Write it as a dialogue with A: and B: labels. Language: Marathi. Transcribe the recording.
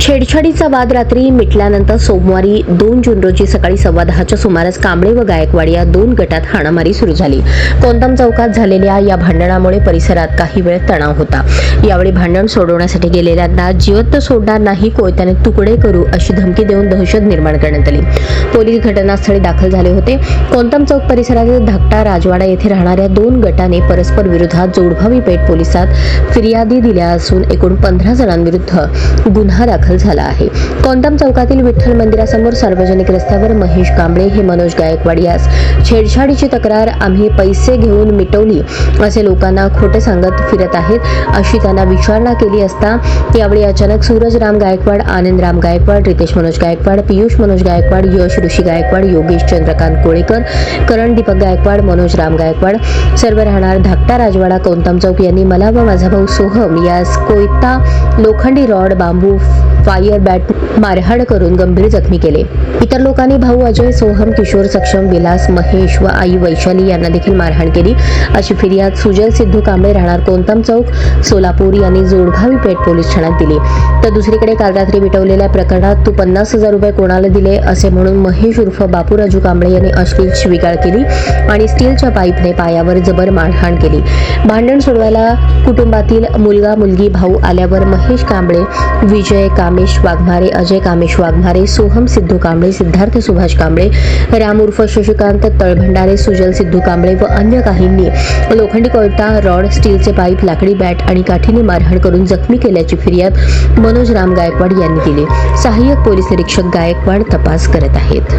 A: छेडछाडीचा वाद रात्री मिटल्यानंतर सोमवारी दोन जून रोजी सकाळी सव्वा दहाच्या सुमारास कांबळे व गायकवाड या दोन गटात हाणामारी सुरू झाली. कोंदम चौकात झालेल्या या भांडणामुळे परिसरात काही वेळ तणाव होता. यावेळी भांडण सोडवण्यासाठी गेलेल्यांना जिवंत सोडणार नाही कोयत्याने तुकडे करू अशी धमकी देऊन दहशत निर्माण करण्यात आली. पोलीस घटनास्थळी दाखल झाले होते. कोंतम चौक परिसरातील धाकटा राजवाडा येथे राहणाऱ्या दोन गटाने परस्पर विरोधात जोडभावी पेठ पोलिसात फिर्यादी दिल्या असून एकूण पंधरा जणांविरुद्ध गुन्हा दाखल झाला आहे. कोंदम चौकातील विठ्ठल मंदिरासमोर सार्वजनिक रस्त्यावर महेश कांबळे हे मनोज गायकवाड यास. छेडछाडीची तक्रार आम्ही पैसे घेऊन मिटवली. असे लोकांना खोटे सांगत फिरत आहेत. अशी त्यांना विचारणा केली असता यावेळी अचानक सूरज राम गायकवाड आनंद राम गायकवाड रितेश मनोज गायकवाड पियुष मनोज गायकवाड यश ऋषी गायकवाड योगेश चंद्रकांत कोळेकर करण दीपक गायकवाड मनोज राम गायकवाड सर्व राहणार धाकटा राजवाडा कोंतम चौक यांनी मला व माझा भाऊ सोहम यास कोयता लोखंडी रॉड बांबू फायर बॅट मारहाण करून गंभीर जखमी केले. इतर लोकांनी भाऊ अजय सोहम किशोर सक्षम विलास महेश व आई वैशाली यांना देखील मारहाण केली. अशी फिर्याद सुजल सिद्धू कांबळे राहणार कोंतम चौक सोलापूर यांनी जोडभावी पेठ पोलीस ठाण्यात दिली. तर दुसरीकडे काल रात्री मिटवलेल्या प्रकरणात तू पन्नास हजार रुपये कोणाला दिले असे म्हणून महेश उर्फ बापूराजू कांबळे यांनी अश्लील स्वीकार केली आणि स्टीलच्या पाईपने पायावर जबर मारहाण केली. भांडण सोडवायला कुटुंबातील मुलगा मुलगी भाऊ आल्यावर महेश कांबळे विजय कामेश वाघमारे अजय कामेश वाघमारे सोहम सिद्धू कांबळे सिद्धार्थ सुभाष कांबळे राम उर्फ शशिकांत तळभंडारे सुजल सिद्धू कांबळे व अन्य काहींनी लोखंडी कोयता रॉड स्टीलचे पाईप लाकडी बॅट आणि काठीने मारहाण करून जखमी केल्याची फिर्याद मनोज राम गायकवाड यांनी दिली. सहाय्यक पोलीस निरीक्षक गायकवाड तपास करत आहेत.